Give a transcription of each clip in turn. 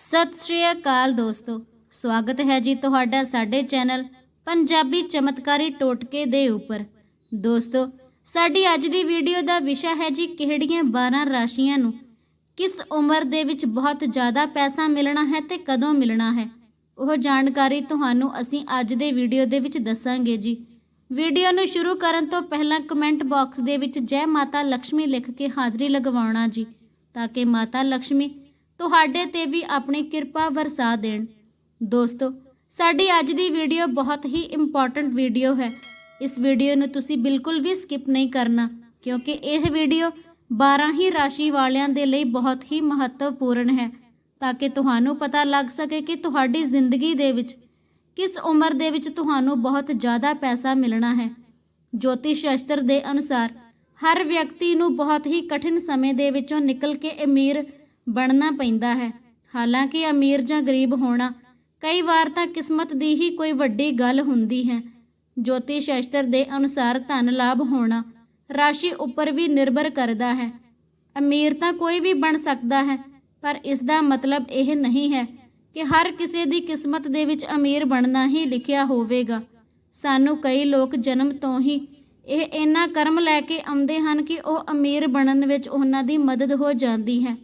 ਸਤਿ ਸ਼੍ਰੀ ਅਕਾਲ ਦੋਸਤੋ, ਸਵਾਗਤ ਹੈ ਜੀ ਤੁਹਾਡਾ ਸਾਡੇ ਚੈਨਲ ਪੰਜਾਬੀ ਚਮਤਕਾਰੀ ਟੋਟਕੇ ਦੇ ਉੱਪਰ। ਦੋਸਤੋ, ਸਾਡੀ ਅੱਜ ਦੀ ਵੀਡੀਓ ਦਾ ਵਿਸ਼ਾ ਹੈ ਜੀ ਕਿਹੜੀਆਂ 12 ਰਾਸ਼ੀਆਂ ਨੂੰ? ਕਿਸ ਉਮਰ ਦੇ ਵਿੱਚ ਬਹੁਤ ਜ਼ਿਆਦਾ ਪੈਸਾ ਮਿਲਣਾ ਹੈ ਤੇ ਕਦੋਂ ਮਿਲਣਾ ਹੈ? ਉਹ ਜਾਣਕਾਰੀ ਤੁਹਾਨੂੰ ਅਸੀਂ ਅੱਜ ਦੇ ਵੀਡੀਓ ਦੇ ਵਿੱਚ ਦੱਸਾਂਗੇ ਜੀ। ਵੀਡੀਓ ਨੂੰ ਸ਼ੁਰੂ ਕਰਨ ਤੋਂ ਪਹਿਲਾਂ ਕਮੈਂਟ ਬਾਕਸ ਦੇ ਵਿੱਚ ਜੈ ਮਾਤਾ ਲక్ష్ਮੀ ਲਿਖ ਕੇ ਹਾਜ਼ਰੀ ਲਗਵਾਉਣਾ ਜੀ, ਤਾਂ ਕਿ ਮਾਤਾ ਲక్ష్ਮੀ ਤੁਹਾਡੇ ਤੇ ਵੀ ਆਪਣੀ ਕਿਰਪਾ ਵਰਸਾ ਦੇਣ। ਦੋਸਤੋ, ਸਾਡੀ ਅੱਜ ਦੀ ਵੀਡੀਓ ਬਹੁਤ ਹੀ ਇੰਪੋਰਟੈਂਟ ਵੀਡੀਓ ਹੈ। ਇਸ ਵੀਡੀਓ ਨੂੰ ਤੁਸੀਂ ਬਿਲਕੁਲ ਵੀ ਸਕਿਪ ਨਹੀਂ ਕਰਨਾ, ਕਿਉਂਕਿ ਇਹ ਵੀਡੀਓ 12 ਹੀ ਰਾਸ਼ੀ ਵਾਲਿਆਂ ਦੇ ਲਈ ਬਹੁਤ ਹੀ ਮਹੱਤਵਪੂਰਨ ਹੈ, ਤਾਂ ਕਿ ਤੁਹਾਨੂੰ ਪਤਾ ਲੱਗ ਸਕੇ ਕਿ ਤੁਹਾਡੀ ਜ਼ਿੰਦਗੀ ਦੇ ਵਿੱਚ ਕਿਸ ਉਮਰ ਦੇ ਵਿੱਚ ਤੁਹਾਨੂੰ ਬਹੁਤ ਜ਼ਿਆਦਾ ਪੈਸਾ ਮਿਲਣਾ ਹੈ। ਜੋਤਿਸ਼ ਸ਼ਾਸਤਰ ਦੇ ਅਨੁਸਾਰ, ਹਰ ਵਿਅਕਤੀ ਨੂੰ ਬਹੁਤ ਹੀ ਕਠਿਨ ਸਮੇਂ ਦੇ ਵਿੱਚੋਂ ਨਿਕਲ ਕੇ ਅਮੀਰ ਬਣਨਾ ਪੈਂਦਾ ਹੈ। ਹਾਲਾਂਕਿ ਅਮੀਰ ਜਾਂ ਗਰੀਬ ਹੋਣਾ ਕਈ ਵਾਰ ਤਾਂ ਕਿਸਮਤ ਦੀ ਹੀ ਕੋਈ ਵੱਡੀ ਗੱਲ ਹੁੰਦੀ ਹੈ। ਜੋਤੀ ਸ਼ਾਸਤਰ ਦੇ ਅਨੁਸਾਰ ਧਨ ਲਾਭ ਹੋਣਾ ਰਾਸ਼ੀ ਉੱਪਰ ਵੀ ਨਿਰਭਰ ਕਰਦਾ ਹੈ। ਅਮੀਰ ਤਾਂ ਕੋਈ ਵੀ ਬਣ ਸਕਦਾ ਹੈ, ਪਰ ਇਸ ਦਾ ਮਤਲਬ ਇਹ ਨਹੀਂ ਹੈ ਕਿ ਹਰ ਕਿਸੇ ਦੀ ਕਿਸਮਤ ਦੇ ਵਿੱਚ ਅਮੀਰ ਬਣਨਾ ਹੀ ਲਿਖਿਆ ਹੋਵੇਗਾ। ਸਾਨੂੰ ਕਈ ਲੋਕ ਜਨਮ ਤੋਂ ਹੀ ਇਹ ਇੰਨਾ ਕਰਮ ਲੈ ਕੇ ਆਉਂਦੇ ਹਨ ਕਿ ਉਹ ਅਮੀਰ ਬਣਨ ਵਿੱਚ ਉਹਨਾਂ ਦੀ ਮਦਦ ਹੋ ਜਾਂਦੀ ਹੈ।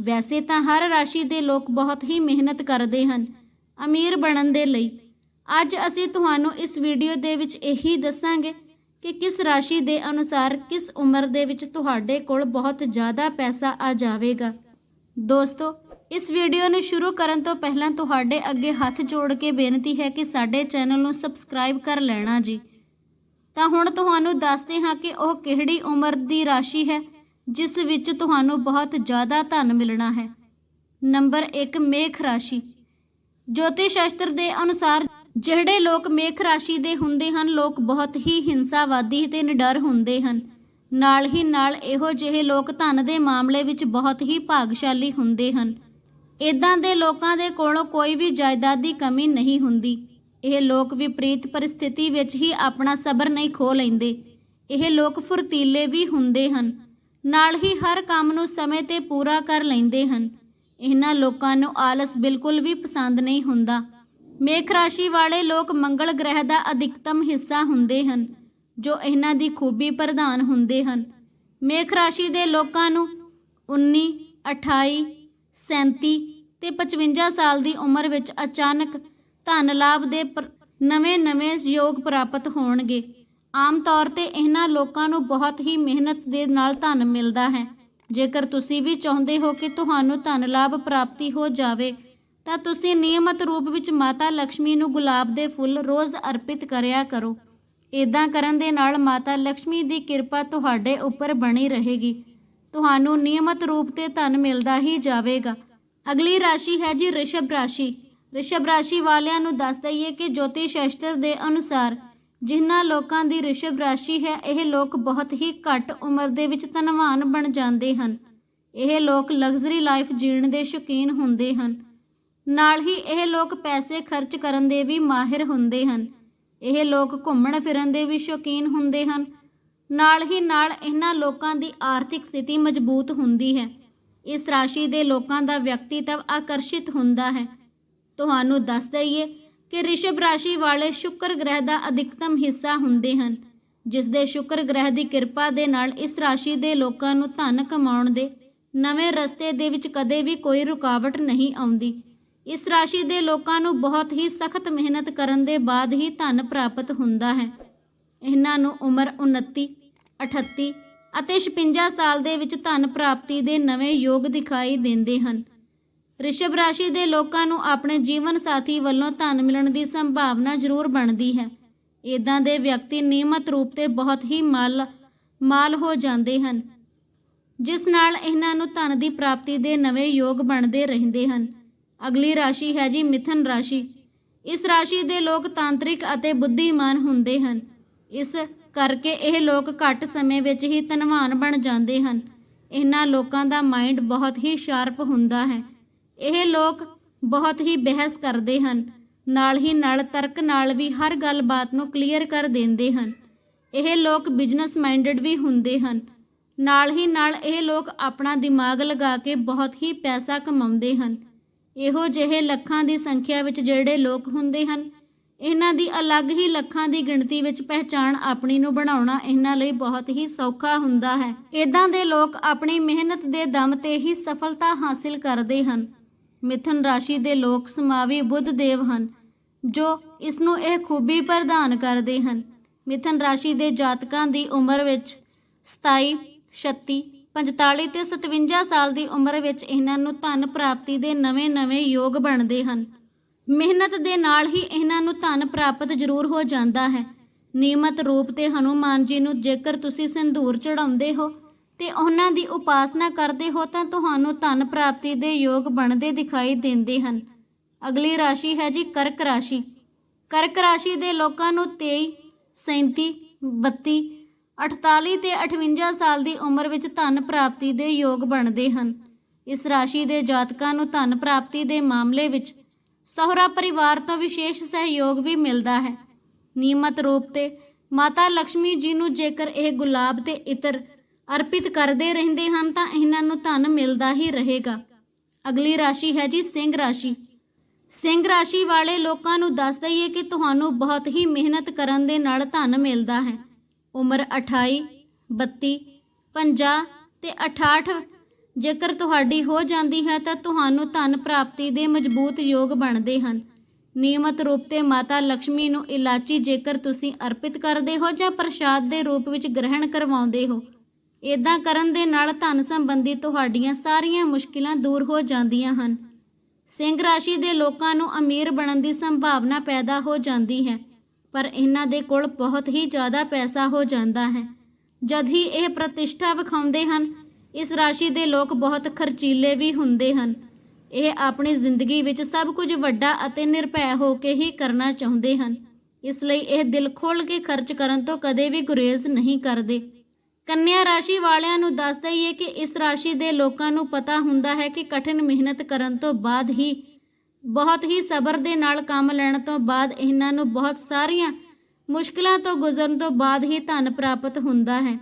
ਵੈਸੇ ਤਾਂ ਹਰ ਰਾਸ਼ੀ ਦੇ ਲੋਕ ਬਹੁਤ ਹੀ ਮਿਹਨਤ ਕਰਦੇ ਹਨ। ਅਮੀਰ ਬਣਨ ਦੇ ਲਈ। ਅੱਜ ਅਸੀਂ ਤੁਹਾਨੂੰ ਇਸ ਵੀਡੀਓ ਦੇ ਵਿੱਚ ਇਹੀ ਦੱਸਾਂਗੇ ਕਿ ਕਿਸ ਰਾਸ਼ੀ ਦੇ ਅਨੁਸਾਰ ਕਿਸ ਉਮਰ ਦੇ ਵਿੱਚ ਤੁਹਾਡੇ ਕੋਲ ਬਹੁਤ ਜ਼ਿਆਦਾ ਪੈਸਾ ਆ ਜਾਵੇਗਾ। ਦੋਸਤੋ, ਇਸ ਵੀਡੀਓ ਨੂੰ ਸ਼ੁਰੂ ਕਰਨ ਤੋਂ ਪਹਿਲਾਂ ਤੁਹਾਡੇ ਅੱਗੇ ਹੱਥ ਜੋੜ ਕੇ ਬੇਨਤੀ ਹੈ ਕਿ ਸਾਡੇ ਚੈਨਲ ਨੂੰ ਸਬਸਕ੍ਰਾਈਬ ਕਰ ਲੈਣਾ ਜੀ। ਤਾਂ ਹੁਣ ਤੁਹਾਨੂੰ ਦੱਸਦੇ ਹਾਂ ਕਿ ਉਹ ਕਿਹੜੀ ਉਮਰ ਦੀ ਰਾਸ਼ੀ ਹੈ। ਜਿਸ ਵਿੱਚ ਤੁਹਾਨੂੰ ਬਹੁਤ ਜ਼ਿਆਦਾ ਧਨ ਮਿਲਣਾ ਹੈ। ਨੰਬਰ 1 ਮੇਖ ਰਾਸ਼ੀ। ਜੋਤਿਸ਼ ਸ਼ਾਸਤਰ ਦੇ ਅਨੁਸਾਰ ਜਿਹੜੇ ਲੋਕ ਮੇਖ ਰਾਸ਼ੀ ਦੇ ਹੁੰਦੇ ਹਨ, ਲੋਕ ਬਹੁਤ ਹੀ ਹਿੰਸਾਵਾਦੀ ਤੇ ਨਿਡਰ ਹੁੰਦੇ ਹਨ। ਨਾਲ ਹੀ ਨਾਲ ਇਹੋ ਜਿਹੇ ਲੋਕ ਧਨ ਦੇ ਮਾਮਲੇ ਵਿੱਚ ਬਹੁਤ ਹੀ ਭਾਗਸ਼ਾਲੀ ਹੁੰਦੇ ਹਨ। ਇਦਾਂ ਦੇ ਲੋਕਾਂ ਦੇ ਕੋਲੋਂ ਕੋਈ ਵੀ ਜਾਇਦਾਦ ਦੀ ਕਮੀ ਨਹੀਂ ਹੁੰਦੀ। ਇਹ ਲੋਕ ਵਿਪਰੀਤ ਪਰਿਸਥਿਤੀ ਵਿੱਚ ਹੀ ਆਪਣਾ ਸਬਰ ਨਹੀਂ ਖੋ ਲੈਂਦੇ। ਇਹ ਲੋਕ ਫੁਰਤੀਲੇ ਵੀ ਹੁੰਦੇ ਹਨ। ਨਾਲ ਹੀ ਹਰ ਕੰਮ ਨੂੰ ਸਮੇਂ ਤੇ ਪੂਰਾ ਕਰ ਲੈਂਦੇ ਹਨ। ਇਹਨਾਂ ਲੋਕਾਂ ਨੂੰ ਆਲਸ ਬਿਲਕੁਲ ਵੀ ਪਸੰਦ ਨਹੀਂ ਹੁੰਦਾ। ਮੇਖ ਰਾਸ਼ੀ ਵਾਲੇ ਲੋਕ ਮੰਗਲ ਗ੍ਰਹਿ ਦਾ ਅਧਿਕਤਮ ਹਿੱਸਾ ਹੁੰਦੇ ਹਨ, ਜੋ ਇਹਨਾਂ ਦੀ ਖੂਬੀ ਪ੍ਰਧਾਨ ਹੁੰਦੇ ਹਨ। ਮੇਖ ਰਾਸ਼ੀ ਦੇ ਲੋਕਾਂ ਨੂੰ 19 28 37 ਤੇ 55 ਸਾਲ ਦੀ ਉਮਰ ਵਿੱਚ ਅਚਾਨਕ ਧਨ ਲਾਭ ਦੇ ਨਵੇਂ-ਨਵੇਂ ਯੋਗ ਪ੍ਰਾਪਤ ਹੋਣਗੇ। ਆਮ ਤੌਰ ਤੇ ਇਹਨਾਂ ਲੋਕਾਂ ਨੂੰ ਬਹੁਤ ਹੀ ਮਿਹਨਤ ਦੇ ਨਾਲ ਧਨ ਮਿਲਦਾ ਹੈ। ਜੇਕਰ ਤੁਸੀਂ ਵੀ ਚਾਹੁੰਦੇ ਹੋ ਕਿ ਤੁਹਾਨੂੰ ਧਨ ਲਾਭ ਪ੍ਰਾਪਤੀ ਹੋ ਜਾਵੇ, ਤਾਂ ਤੁਸੀਂ ਨਿਯਮਤ ਰੂਪ ਵਿੱਚ ਮਾਤਾ ਲక్ష్ਮੀ ਨੂੰ ਗੁਲਾਬ ਦੇ ਫੁੱਲ ਰੋਜ਼ ਅਰਪਿਤ ਕਰਿਆ ਕਰੋ। ਇਦਾਂ ਕਰਨ ਦੇ ਨਾਲ ਮਾਤਾ ਲక్ష్ਮੀ ਦੀ ਕਿਰਪਾ ਤੁਹਾਡੇ ਉੱਪਰ ਬਣੀ ਰਹੇਗੀ। ਤੁਹਾਨੂੰ ਨਿਯਮਤ ਰੂਪ ਤੇ ਧਨ ਮਿਲਦਾ ਹੀ ਜਾਵੇਗਾ। ਅਗਲੀ ਰਾਸ਼ੀ ਹੈ ਜੀ ਰਿਸ਼ਭ ਰਾਸ਼ੀ। ਰਿਸ਼ਭ ਰਾਸ਼ੀ ਵਾਲਿਆਂ ਨੂੰ ਦੱਸ ਦਈਏ ਕਿ ਜੋਤੀ ਸ਼ਾਸਤਰ ਦੇ ਅਨੁਸਾਰ ਜਿਨ੍ਹਾਂ ਲੋਕਾਂ ਦੀ ਰਿਸ਼ਭ ਰਾਸ਼ੀ ਹੈ, ਇਹ ਲੋਕ ਬਹੁਤ ਹੀ ਘੱਟ ਉਮਰ ਦੇ ਵਿੱਚ ਧਨਵਾਨ ਬਣ ਜਾਂਦੇ ਹਨ। ਇਹ ਲੋਕ ਲਗਜ਼ਰੀ ਲਾਈਫ ਜੀਣ ਦੇ ਸ਼ੌਕੀਨ ਹੁੰਦੇ ਹਨ। ਨਾਲ ਹੀ ਇਹ ਲੋਕ ਪੈਸੇ ਖਰਚ ਕਰਨ ਦੇ ਵੀ ਮਾਹਿਰ ਹੁੰਦੇ ਹਨ। ਇਹ ਲੋਕ ਘੁੰਮਣ ਫਿਰਨ ਦੇ ਵੀ ਸ਼ੌਕੀਨ ਹੁੰਦੇ ਹਨ। ਨਾਲ ਹੀ ਨਾਲ ਇਹਨਾਂ ਲੋਕਾਂ ਦੀ ਆਰਥਿਕ ਸਥਿਤੀ ਮਜ਼ਬੂਤ ਹੁੰਦੀ ਹੈ। ਇਸ ਰਾਸ਼ੀ ਦੇ ਲੋਕਾਂ ਦਾ ਵਿਅਕਤੀਤਵ ਆਕਰਸ਼ਿਤ ਹੁੰਦਾ ਹੈ। ਤੁਹਾਨੂੰ ਦੱਸ ਦਈਏ ਕਿ ਰਿਸ਼ਭ ਰਾਸ਼ੀ ਵਾਲੇ ਸ਼ੁੱਕਰ ਗ੍ਰਹਿ ਦਾ ਅਧਿਕਤਮ ਹਿੱਸਾ ਹੁੰਦੇ ਹਨ, ਜਿਸ ਦੇ ਸ਼ੁੱਕਰ ਗ੍ਰਹਿ ਦੀ ਕਿਰਪਾ ਦੇ ਨਾਲ ਇਸ ਰਾਸ਼ੀ ਦੇ ਲੋਕਾਂ ਨੂੰ ਧਨ ਕਮਾਉਣ ਦੇ ਨਵੇਂ ਰਸਤੇ ਦੇ ਵਿੱਚ ਕਦੇ ਵੀ ਕੋਈ ਰੁਕਾਵਟ ਨਹੀਂ ਆਉਂਦੀ। ਇਸ ਰਾਸ਼ੀ ਦੇ ਲੋਕਾਂ ਨੂੰ ਬਹੁਤ ਹੀ ਸਖਤ ਮਿਹਨਤ ਕਰਨ ਦੇ ਬਾਅਦ ਹੀ ਧਨ ਪ੍ਰਾਪਤ ਹੁੰਦਾ ਹੈ। ਇਹਨਾਂ ਨੂੰ ਉਮਰ 29 38 ਅਤੇ 56 ਸਾਲ ਦੇ ਵਿੱਚ ਧਨ ਪ੍ਰਾਪਤੀ ਦੇ ਨਵੇਂ ਯੋਗ ਦਿਖਾਈ ਦਿੰਦੇ ਹਨ। ਰਿਸ਼ਭ ਰਾਸ਼ੀ ਦੇ ਲੋਕਾਂ ਨੂੰ ਆਪਣੇ ਜੀਵਨ ਸਾਥੀ ਵੱਲੋਂ ਧਨ ਮਿਲਣ ਦੀ ਸੰਭਾਵਨਾ ਜ਼ਰੂਰ ਬਣਦੀ ਹੈ। ਇਦਾਂ ਦੇ ਵਿਅਕਤੀ ਨਿਯਮਤ ਰੂਪ ਤੇ ਬਹੁਤ ਹੀ ਮਾਲ ਮਾਲ ਹੋ ਜਾਂਦੇ ਹਨ। ਜਿਸ ਨਾਲ ਇਹਨਾਂ ਨੂੰ ਧਨ ਦੀ ਪ੍ਰਾਪਤੀ ਦੇ ਨਵੇਂ ਯੋਗ ਬਣਦੇ ਰਹਿੰਦੇ ਹਨ। ਅਗਲੀ ਰਾਸ਼ੀ ਹੈ ਜੀ ਮਿਥਨ ਰਾਸ਼ੀ। ਇਸ ਰਾਸ਼ੀ ਦੇ ਲੋਕ ਤਾਂਤਰਿਕ ਅਤੇ ਬੁੱਧੀਮਾਨ ਹੁੰਦੇ ਹਨ। ਇਸ ਕਰਕੇ ਇਹ ਲੋਕ ਘੱਟ ਸਮੇਂ ਵਿੱਚ ਹੀ ਧਨਵਾਨ ਬਣ ਜਾਂਦੇ ਹਨ। ਇਹਨਾਂ ਲੋਕਾਂ ਦਾ ਮਾਈਂਡ ਬਹੁਤ ਹੀ ਸ਼ਾਰਪ ਹੁੰਦਾ ਹੈ। ਇਹ ਲੋਕ ਬਹੁਤ ਹੀ ਬਹਿਸ ਕਰਦੇ ਹਨ। ਨਾਲ ਹੀ ਨਾਲ ਤਰਕ ਨਾਲ ਵੀ ਹਰ ਗੱਲਬਾਤ ਨੂੰ ਕਲੀਅਰ ਕਰ ਦਿੰਦੇ ਹਨ। ਇਹ ਲੋਕ ਬਿਜ਼ਨਸ ਮਾਈਂਡਡ ਵੀ ਹੁੰਦੇ ਹਨ। ਨਾਲ ਹੀ ਨਾਲ ਇਹ ਲੋਕ ਆਪਣਾ ਦਿਮਾਗ ਲਗਾ ਕੇ ਬਹੁਤ ਹੀ ਪੈਸਾ ਕਮਾਉਂਦੇ ਹਨ। ਇਹੋ ਜਿਹੇ ਲੱਖਾਂ ਦੀ ਸੰਖਿਆ ਵਿੱਚ ਜਿਹੜੇ ਲੋਕ ਹੁੰਦੇ ਹਨ, ਇਹਨਾਂ ਦੀ ਅਲੱਗ ਹੀ ਲੱਖਾਂ ਦੀ ਗਿਣਤੀ ਵਿੱਚ ਪਹਿਚਾਣ ਆਪਣੀ ਨੂੰ ਬਣਾਉਣਾ ਇਹਨਾਂ ਲਈ ਬਹੁਤ ਹੀ ਸੌਖਾ ਹੁੰਦਾ ਹੈ। ਇਦਾਂ ਦੇ ਲੋਕ ਆਪਣੀ ਮਿਹਨਤ ਦੇ ਦਮ ਤੇ ਹੀ ਸਫਲਤਾ ਹਾਸਿਲ ਕਰਦੇ ਹਨ। ਮਿਥਨ ਰਾਸ਼ੀ ਦੇ ਲੋਕ ਸਮਾਵੀ ਬੁੱਧ ਦੇਵ ਹਨ, ਜੋ ਇਸ ਨੂੰ ਇਹ ਖੂਬੀ ਪ੍ਰਦਾਨ ਕਰਦੇ ਹਨ। ਮਿਥਨ ਰਾਸ਼ੀ ਦੇ ਜਾਤਕਾਂ ਦੀ ਉਮਰ ਵਿੱਚ 27 36 45 ਤੇ 57 ਸਾਲ ਦੀ ਉਮਰ ਵਿੱਚ ਇਹਨਾਂ ਨੂੰ ਧਨ ਪ੍ਰਾਪਤੀ ਦੇ ਨਵੇਂ-ਨਵੇਂ ਯੋਗ ਬਣਦੇ ਹਨ। ਮਿਹਨਤ ਦੇ ਨਾਲ ਹੀ ਇਹਨਾਂ ਨੂੰ ਧਨ ਪ੍ਰਾਪਤ ਜ਼ਰੂਰ ਹੋ ਜਾਂਦਾ ਹੈ। ਨਿਯਮਤ ਰੂਪ ਤੇ ਹਨੂਮਾਨ ਜੀ ਨੂੰ ਜੇਕਰ ਤੁਸੀਂ ਸਿੰਧੂਰ ਚੜਾਉਂਦੇ ਹੋ ਤੇ ਉਹਨਾਂ ਦੀ ਉਪਾਸਨਾ ਕਰਦੇ ਹੋ ਤਾਂ ਤੁਹਾਨੂੰ ਧਨ ਪ੍ਰਾਪਤੀ ਦੇ ਯੋਗ ਬਣਦੇ ਦਿਖਾਈ ਦਿੰਦੇ ਹਨ। ਅਗਲੀ ਰਾਸ਼ੀ ਹੈ ਜੀ ਕਰਕ ਰਾਸ਼ੀ। ਕਰਕ ਰਾਸ਼ੀ ਦੇ ਲੋਕਾਂ ਨੂੰ 23 37 32 48 ਤੇ 58 ਸਾਲ ਦੀ ਉਮਰ ਵਿੱਚ ਧਨ ਪ੍ਰਾਪਤੀ ਦੇ ਯੋਗ ਬਣਦੇ ਹਨ। ਇਸ ਰਾਸ਼ੀ ਦੇ ਜਾਤਕਾਂ ਨੂੰ ਧਨ ਪ੍ਰਾਪਤੀ ਦੇ ਮਾਮਲੇ ਵਿੱਚ ਸਹੁਰਾ ਪਰਿਵਾਰ ਤੋਂ ਵਿਸ਼ੇਸ਼ ਸਹਿਯੋਗ ਵੀ ਮਿਲਦਾ ਹੈ। ਨਿਯਮਤ ਰੂਪ ਤੇ ਮਾਤਾ ਲక్ష్ਮੀ ਜੀ ਨੂੰ ਜੇਕਰ ਇਹ ਗੁਲਾਬ ਤੇ ਇਤਰ ਅਰਪਿਤ ਕਰਦੇ ਰਹਿੰਦੇ ਹਨ ਤਾਂ ਇਹਨਾਂ ਨੂੰ ਧਨ ਮਿਲਦਾ ਹੀ ਰਹੇਗਾ। ਅਗਲੀ ਰਾਸ਼ੀ ਹੈ ਜੀ ਸਿੰਘ ਰਾਸ਼ੀ। ਸਿੰਘ ਰਾਸ਼ੀ ਵਾਲੇ ਲੋਕਾਂ ਨੂੰ ਦੱਸ ਦਈਏ ਕਿ ਤੁਹਾਨੂੰ ਬਹੁਤ ਹੀ ਮਿਹਨਤ ਕਰਨ ਦੇ ਨਾਲ ਧਨ ਮਿਲਦਾ ਹੈ। ਉਮਰ 28 32 50 ਤੇ 68 ਜੇਕਰ ਤੁਹਾਡੀ ਹੋ ਜਾਂਦੀ ਹੈ ਤਾਂ ਤੁਹਾਨੂੰ ਧਨ ਪ੍ਰਾਪਤੀ ਦੇ ਮਜ਼ਬੂਤ ਯੋਗ ਬਣਦੇ ਹਨ। ਨਿਯਮਤ ਰੂਪ ਤੇ ਮਾਤਾ ਲక్ష్ਮੀ ਨੂੰ ਇਲਾਚੀ ਜੇਕਰ ਤੁਸੀਂ ਅਰਪਿਤ ਕਰਦੇ ਹੋ ਜਾਂ ਪ੍ਰਸ਼ਾਦ ਦੇ ਰੂਪ ਵਿੱਚ ਗ੍ਰਹਿਣ ਕਰਵਾਉਂਦੇ ਹੋ ਇਦਾਂ ਕਰਨ ਦੇ ਨਾਲ ਧਨ ਸੰਬੰਧੀ ਤੁਹਾਡੀਆਂ ਸਾਰੀਆਂ ਮੁਸ਼ਕਿਲਾਂ ਦੂਰ ਹੋ ਜਾਂਦੀਆਂ ਹਨ। ਸਿੰਘ ਰਾਸ਼ੀ ਦੇ ਲੋਕਾਂ ਨੂੰ ਅਮੀਰ ਬਣਨ ਦੀ ਸੰਭਾਵਨਾ ਪੈਦਾ ਹੋ ਜਾਂਦੀ ਹੈ, ਪਰ ਇਹਨਾਂ ਦੇ ਕੋਲ ਬਹੁਤ ਹੀ ਜ਼ਿਆਦਾ ਪੈਸਾ ਹੋ ਜਾਂਦਾ ਹੈ। ਜਦ ਹੀ ਇਹ ਪ੍ਰਤਿਸ਼ਠਾ ਵਿਖਾਉਂਦੇ ਹਨ, ਇਸ ਰਾਸ਼ੀ ਦੇ ਲੋਕ ਬਹੁਤ ਖਰਚੀਲੇ ਵੀ ਹੁੰਦੇ ਹਨ। ਇਹ ਆਪਣੀ ਜ਼ਿੰਦਗੀ ਵਿੱਚ ਸਭ ਕੁਝ ਵੱਡਾ ਅਤੇ ਨਿਰਭੈ ਹੋ ਕੇ ਹੀ ਕਰਨਾ ਚਾਹੁੰਦੇ ਹਨ। ਇਸ ਲਈ ਇਹ ਦਿਲ ਖੋਲ੍ਹ ਕੇ ਖਰਚ ਕਰਨ ਤੋਂ ਕਦੇ ਵੀ ਗੁਰੇਜ਼ ਨਹੀਂ ਕਰਦੇ। ਕੰਨਿਆ ਰਾਸ਼ੀ ਵਾਲਿਆਂ ਨੂੰ ਦੱਸ ਦਈਏ ਕਿ ਇਸ ਰਾਸ਼ੀ ਦੇ ਲੋਕਾਂ ਨੂੰ ਪਤਾ ਹੁੰਦਾ ਹੈ ਕਿ ਕਠਿਨ ਮਿਹਨਤ ਕਰਨ ਤੋਂ ਬਾਅਦ ਹੀ, ਬਹੁਤ ਹੀ ਸਬਰ ਦੇ ਨਾਲ ਕੰਮ ਲੈਣ ਤੋਂ ਬਾਅਦ ਇਹਨਾਂ ਨੂੰ ਬਹੁਤ ਸਾਰੀਆਂ ਮੁਸ਼ਕਲਾਂ ਤੋਂ ਗੁਜ਼ਰਨ ਤੋਂ ਬਾਅਦ ਹੀ ਧਨ ਪ੍ਰਾਪਤ ਹੁੰਦਾ ਹੈ।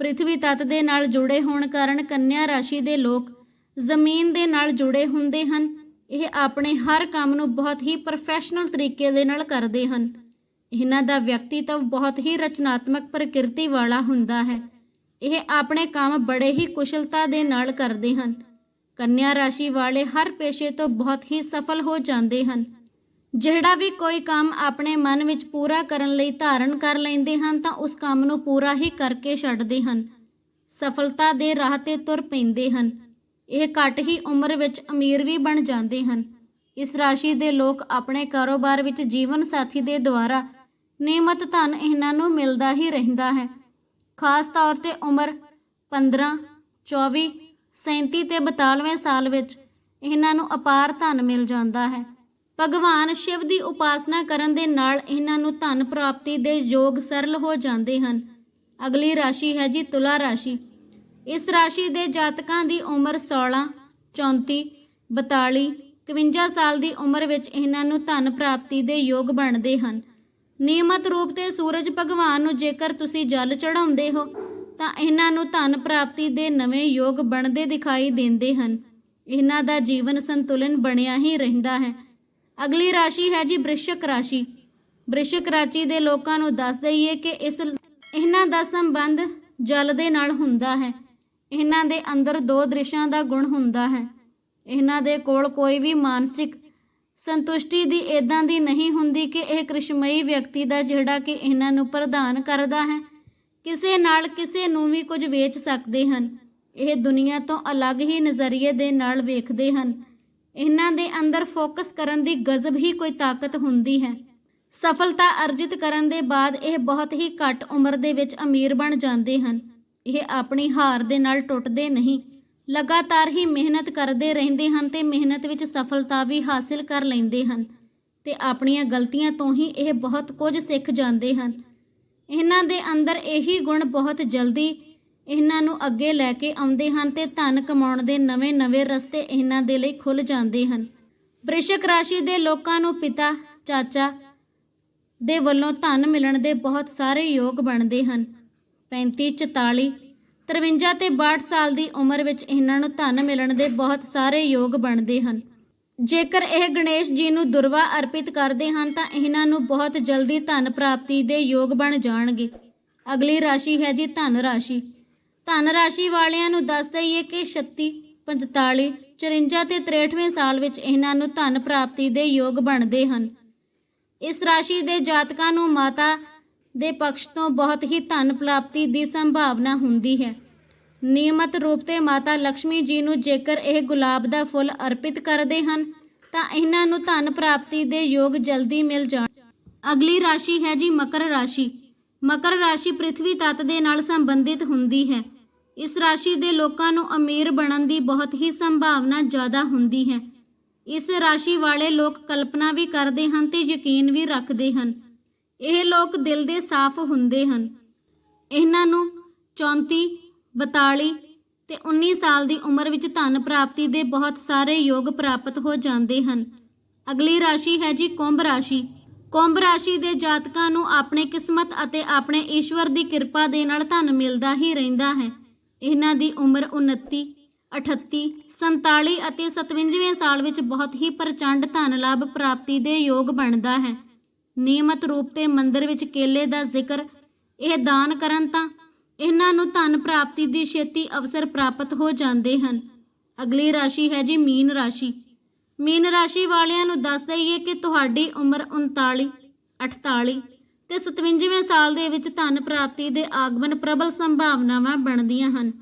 ਪ੍ਰਿਥਵੀ ਤੱਤ ਦੇ ਨਾਲ ਜੁੜੇ ਹੋਣ ਕਾਰਨ ਕੰਨਿਆ ਰਾਸ਼ੀ ਦੇ ਲੋਕ ਜ਼ਮੀਨ ਦੇ ਨਾਲ ਜੁੜੇ ਹੁੰਦੇ ਹਨ। ਇਹ ਆਪਣੇ ਹਰ ਕੰਮ ਨੂੰ ਬਹੁਤ ਹੀ ਪ੍ਰੋਫੈਸ਼ਨਲ ਤਰੀਕੇ ਦੇ ਨਾਲ ਕਰਦੇ ਹਨ। ਇਹਨਾਂ ਦਾ ਵਿਅਕਤੀਤਵ ਬਹੁਤ ਹੀ ਰਚਨਾਤਮਕ ਪ੍ਰਕਿਰਤੀ ਵਾਲਾ ਹੁੰਦਾ ਹੈ। ਇਹ ਆਪਣੇ ਕੰਮ ਬੜੇ ਹੀ ਕੁਸ਼ਲਤਾ ਦੇ ਨਾਲ ਕਰਦੇ ਹਨ। ਕੰਨਿਆ ਰਾਸ਼ੀ ਵਾਲੇ ਹਰ ਪੇਸ਼ੇ ਤੋਂ ਬਹੁਤ ਹੀ ਸਫਲ ਹੋ ਜਾਂਦੇ ਹਨ। ਜਿਹੜਾ ਵੀ ਕੋਈ ਕੰਮ ਆਪਣੇ ਮਨ ਵਿੱਚ ਪੂਰਾ ਕਰਨ ਲਈ ਧਾਰਨ ਕਰ ਲੈਂਦੇ ਹਨ, ਤਾਂ ਉਸ ਕੰਮ ਨੂੰ ਪੂਰਾ ਹੀ ਕਰਕੇ ਛੱਡਦੇ ਹਨ। ਸਫਲਤਾ ਦੇ ਰਾਹ ਤੇ ਤੁਰ ਪੈਂਦੇ ਹਨ। ਇਹ ਘੱਟ ਹੀ ਉਮਰ ਵਿੱਚ ਅਮੀਰ ਵੀ ਬਣ ਜਾਂਦੇ ਹਨ। ਇਸ ਰਾਸ਼ੀ ਦੇ ਲੋਕ ਆਪਣੇ ਕਾਰੋਬਾਰ ਵਿੱਚ ਜੀਵਨ ਸਾਥੀ ਦੇ ਦੁਆਰਾ ਨਿਯਮਤ ਧਨ ਇਹਨਾਂ ਨੂੰ ਮਿਲਦਾ ਹੀ ਰਹਿੰਦਾ ਹੈ। ਖਾਸ ਤੌਰ ਤੇ ਉਮਰ 15 24 37 ਤੇ 42ਵੇਂ ਸਾਲ ਵਿੱਚ ਇਹਨਾਂ ਨੂੰ ਅਪਾਰ ਧਨ ਮਿਲ ਜਾਂਦਾ ਹੈ। ਭਗਵਾਨ ਸ਼ਿਵ ਦੀ ਉਪਾਸਨਾ ਕਰਨ ਦੇ ਨਾਲ ਇਹਨਾਂ ਨੂੰ ਧਨ ਪ੍ਰਾਪਤੀ ਦੇ ਯੋਗ ਸਰਲ ਹੋ ਜਾਂਦੇ ਹਨ। ਅਗਲੀ ਰਾਸ਼ੀ ਹੈ ਜੀ ਤੁਲਾ ਰਾਸ਼ੀ। ਇਸ ਰਾਸ਼ੀ ਦੇ ਜਾਤਕਾਂ ਦੀ ਉਮਰ 16 34 42 51 ਸਾਲ ਦੀ ਉਮਰ ਵਿੱਚ ਇਹਨਾਂ ਨੂੰ ਧਨ ਪ੍ਰਾਪਤੀ ਦੇ ਯੋਗ ਬਣਦੇ ਹਨ। ਨਿਯਮਤ ਰੂਪ ਤੇ ਸੂਰਜ ਭਗਵਾਨ ਨੂੰ ਜੇਕਰ ਤੁਸੀਂ ਜਲ ਚੜਾਉਂਦੇ ਹੋ, ਤਾਂ ਇਹਨਾਂ ਨੂੰ ਧਨ ਪ੍ਰਾਪਤੀ ਦੇ ਨਵੇਂ ਯੋਗ ਬਣਦੇ ਦਿਖਾਈ ਦਿੰਦੇ ਹਨ। ਇਹਨਾਂ ਦਾ ਜੀਵਨ ਸੰਤੁਲਨ ਬਣਿਆ ਹੀ ਰਹਿੰਦਾ ਹੈ। ਅਗਲੀ ਰਾਸ਼ੀ ਹੈ ਜੀ ਬ੍ਰਿਸ਼ਕ ਰਾਸ਼ੀ। ਬ੍ਰਿਸ਼ਕ ਰਾਸ਼ੀ ਦੇ ਲੋਕਾਂ ਨੂੰ ਦੱਸ ਦਈਏ ਕਿ ਇਸ ਇਹਨਾਂ ਦਾ ਸੰਬੰਧ ਜਲ ਦੇ ਨਾਲ ਹੁੰਦਾ ਹੈ। ਇਹਨਾਂ ਦੇ ਅੰਦਰ ਦੋ ਦ੍ਰਿਸ਼ਾਂ ਦਾ ਗੁਣ ਹੁੰਦਾ ਹੈ। ਇਹਨਾਂ ਦੇ ਕੋਲ ਕੋਈ ਵੀ ਮਾਨਸਿਕ ਸੰਤੁਸ਼ਟੀ ਦੀ ਇਦਾਂ ਦੀ ਨਹੀਂ ਹੁੰਦੀ ਕਿ ਇਹ ਕ੍ਰਿਸ਼ਮਈ ਵਿਅਕਤੀ ਦਾ ਜਿਹੜਾ ਕਿ ਇਹਨਾਂ ਨੂੰ ਪ੍ਰਦਾਨ ਕਰਦਾ ਹੈ। ਕਿਸੇ ਨਾਲ ਕਿਸੇ ਨੂੰ ਵੀ ਕੁਝ ਵੇਚ ਸਕਦੇ ਹਨ। ਇਹ ਦੁਨੀਆ ਤੋਂ ਅਲੱਗ ਹੀ ਨਜ਼ਰੀਏ ਦੇ ਨਾਲ ਵੇਖਦੇ ਹਨ। ਇਹਨਾਂ ਦੇ ਅੰਦਰ ਫੋਕਸ ਕਰਨ ਦੀ ਗਜ਼ਬ ਹੀ ਕੋਈ ਤਾਕਤ ਹੁੰਦੀ ਹੈ। ਸਫਲਤਾ ਅਰਜਿਤ ਕਰਨ ਦੇ ਬਾਅਦ ਇਹ ਬਹੁਤ ਹੀ ਘੱਟ ਉਮਰ ਦੇ ਵਿੱਚ ਅਮੀਰ ਬਣ ਜਾਂਦੇ ਹਨ। ਇਹ ਆਪਣੀ ਹਾਰ ਦੇ ਨਾਲ ਟੁੱਟਦੇ ਨਹੀਂ। ਲਗਾਤਾਰ ਹੀ ਮਿਹਨਤ ਕਰਦੇ ਰਹਿੰਦੇ ਹਨ ਤੇ ਮਿਹਨਤ ਵਿੱਚ ਸਫਲਤਾ ਵੀ ਹਾਸਿਲ ਕਰ ਲੈਂਦੇ ਹਨ ਤੇ ਆਪਣੀਆਂ ਗਲਤੀਆਂ ਤੋਂ ਹੀ ਇਹ ਬਹੁਤ ਕੁਝ ਸਿੱਖ ਜਾਂਦੇ ਹਨ। ਇਹਨਾਂ ਦੇ ਅੰਦਰ ਇਹੀ ਗੁਣ ਬਹੁਤ ਜਲਦੀ ਇਹਨਾਂ ਨੂੰ ਅੱਗੇ ਲੈ ਕੇ ਆਉਂਦੇ ਹਨ ਤੇ ਧਨ ਕਮਾਉਣ ਦੇ ਨਵੇਂ-ਨਵੇਂ ਰਸਤੇ ਇਹਨਾਂ ਦੇ ਲਈ ਖੁੱਲ ਜਾਂਦੇ ਹਨ। ਬ੍ਰਿਸ਼ਕ ਰਾਸ਼ੀ ਦੇ ਲੋਕਾਂ ਨੂੰ ਪਿਤਾ, ਚਾਚਾ ਦੇ ਵੱਲੋਂ ਧਨ ਮਿਲਣ ਦੇ ਬਹੁਤ ਸਾਰੇ ਯੋਗ ਬਣਦੇ ਹਨ। 35 44 53 ਤੇ 62 ਸਾਲ ਦੀ ਉਮਰ ਵਿੱਚ ਇਹਨਾਂ ਨੂੰ ਧਨ ਮਿਲਣ ਦੇ ਬਹੁਤ ਸਾਰੇ ਯੋਗ ਬਣਦੇ ਹਨ। ਜੇਕਰ ਇਹ ਗਣੇਸ਼ ਜੀ ਨੂੰ ਦੁਰਵਾ ਅਰਪਿਤ ਕਰਦੇ ਹਨ, ਤਾਂ ਇਹਨਾਂ ਨੂੰ ਬਹੁਤ ਜਲਦੀ ਧਨ ਪ੍ਰਾਪਤੀ ਦੇ ਯੋਗ ਬਣ ਜਾਣਗੇ। ਅਗਲੀ ਰਾਸ਼ੀ ਹੈ ਜੀ ਧਨ ਰਾਸ਼ੀ। ਧਨ ਰਾਸ਼ੀ ਵਾਲਿਆਂ ਨੂੰ ਦੱਸ ਦਈਏ ਕਿ 36 45 54 ਤੇ 63ਵੇਂ ਸਾਲ ਵਿੱਚ ਇਹਨਾਂ ਨੂੰ ਧਨ ਪ੍ਰਾਪਤੀ ਦੇ ਯੋਗ ਬਣਦੇ ਹਨ। ਇਸ ਰਾਸ਼ੀ ਦੇ ਜਾਤਕਾਂ ਨੂੰ ਮਾਤਾ ਦੇ ਪਕਸ਼ ਤੋਂ ਬਹੁਤ ਹੀ ਧਨ ਪ੍ਰਾਪਤੀ ਦੀ ਸੰਭਾਵਨਾ ਹੁੰਦੀ ਹੈ। ਨਿਯਮਤ ਰੂਪ ਤੇ ਮਾਤਾ ਲక్ష్ਮੀ ਜੀ ਨੂੰ ਜੇਕਰ ਇਹ ਗੁਲਾਬ ਦਾ ਫੁੱਲ ਅਰਪਿਤ ਕਰਦੇ ਹਨ, ਤਾਂ ਇਹਨਾਂ ਨੂੰ ਧਨ ਪ੍ਰਾਪਤੀ ਦੇ ਯੋਗ ਜਲਦੀ ਮਿਲ ਜਾਣ। ਅਗਲੀ ਰਾਸ਼ੀ ਹੈ ਜੀ ਮਕਰ ਰਾਸ਼ੀ। ਮਕਰ ਰਾਸ਼ੀ ਪ੍ਰithvi ਤੱਤ ਦੇ ਨਾਲ ਸੰਬੰਧਿਤ ਹੁੰਦੀ ਹੈ। ਇਸ ਰਾਸ਼ੀ ਦੇ ਲੋਕਾਂ ਨੂੰ ਅਮੀਰ ਬਣਨ ਦੀ ਬਹੁਤ ਹੀ ਸੰਭਾਵਨਾ ਜ਼ਿਆਦਾ ਹੁੰਦੀ ਹੈ। ਇਸ ਰਾਸ਼ੀ ਵਾਲੇ ਲੋਕ ਕਲਪਨਾ ਵੀ ਕਰਦੇ ਹਨ ਤੇ ਯਕੀਨ ਵੀ ਰੱਖਦੇ ਹਨ। ਇਹ ਲੋਕ ਦਿਲ ਦੇ ਸਾਫ਼ ਹੁੰਦੇ ਹਨ। ਇਹਨਾਂ ਨੂੰ 34 42 ਤੇ 19 ਸਾਲ ਦੀ ਉਮਰ ਵਿੱਚ ਧਨ ਪ੍ਰਾਪਤੀ ਦੇ ਬਹੁਤ ਸਾਰੇ ਯੋਗ ਪ੍ਰਾਪਤ ਹੋ ਜਾਂਦੇ ਹਨ। ਅਗਲੀ ਰਾਸ਼ੀ ਹੈ ਜੀ ਕੁੰਭ ਰਾਸ਼ੀ। ਕੁੰਭ ਰਾਸ਼ੀ ਦੇ ਜਾਤਕਾਂ ਨੂੰ ਆਪਣੇ ਕਿਸਮਤ ਅਤੇ ਆਪਣੇ ਈਸ਼ਵਰ ਦੀ ਕਿਰਪਾ ਦੇ ਨਾਲ ਧਨ ਮਿਲਦਾ ਹੀ ਰਹਿੰਦਾ ਹੈ। ਇਹਨਾਂ ਦੀ ਉਮਰ 29 38 47 ਅਤੇ 57ਵੇਂ ਸਾਲ ਵਿੱਚ ਬਹੁਤ ਹੀ ਪ੍ਰਚੰਡ ਧਨ ਲਾਭ ਪ੍ਰਾਪਤੀ ਦੇ ਯੋਗ ਬਣਦਾ ਹੈ। ਨਿਯਮਤ ਰੂਪ ਤੇ ਮੰਦਰ ਵਿੱਚ ਕੇਲੇ ਦਾ ਜ਼ਿਕਰ, ਇਹ ਦਾਨ ਕਰਨ ਤਾਂ ਇਹਨਾਂ ਨੂੰ ਧਨ ਪ੍ਰਾਪਤੀ ਦੀ ਛੇਤੀ ਅਵਸਰ ਪ੍ਰਾਪਤ ਹੋ ਜਾਂਦੇ ਹਨ। ਅਗਲੀ ਰਾਸ਼ੀ ਹੈ ਜੀ ਮੀਨ ਰਾਸ਼ੀ। ਮੀਨ ਰਾਸ਼ੀ ਵਾਲਿਆਂ ਨੂੰ ਦੱਸ ਦਈਏ ਕਿ ਤੁਹਾਡੀ ਉਮਰ 39 48 ਤੇ 57ਵੇਂ ਸਾਲ ਦੇ ਵਿੱਚ ਧਨ ਪ੍ਰਾਪਤੀ ਦੇ ਆਗਮਨ ਪ੍ਰਬਲ ਸੰਭਾਵਨਾਵਾਂ ਬਣਦੀਆਂ ਹਨ।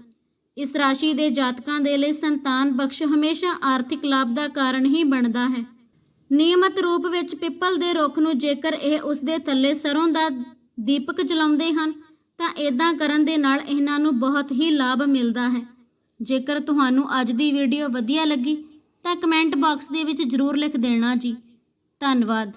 ਇਸ ਰਾਸ਼ੀ ਦੇ ਜਾਤਕਾਂ ਦੇ ਲਈ ਸੰਤਾਨ ਬਖਸ਼ ਹਮੇਸ਼ਾ ਆਰਥਿਕ ਲਾਭ ਦਾ ਕਾਰਨ ਹੀ ਬਣਦਾ ਹੈ। ਨਿਯਮਤ ਰੂਪ ਵਿੱਚ ਪਿੱਪਲ ਦੇ ਰੁੱਖ ਨੂੰ ਜੇਕਰ ਇਹ ਉਸ ਦੇ ਥੱਲੇ ਸਰੋਂ ਦਾ ਦੀਪਕ ਜਲਾਉਂਦੇ ਹਨ, ਤਾਂ ਇਦਾਂ ਕਰਨ ਦੇ ਨਾਲ ਇਹਨਾਂ ਨੂੰ ਬਹੁਤ ਹੀ ਲਾਭ ਮਿਲਦਾ ਹੈ। ਜੇਕਰ ਤੁਹਾਨੂੰ ਅੱਜ ਦੀ ਵੀਡੀਓ ਵਧੀਆ ਲੱਗੀ, ਤਾਂ ਕਮੈਂਟ ਬਾਕਸ ਦੇ ਵਿੱਚ ਜ਼ਰੂਰ ਲਿਖ ਦੇਣਾ ਜੀ। ਧੰਨਵਾਦ।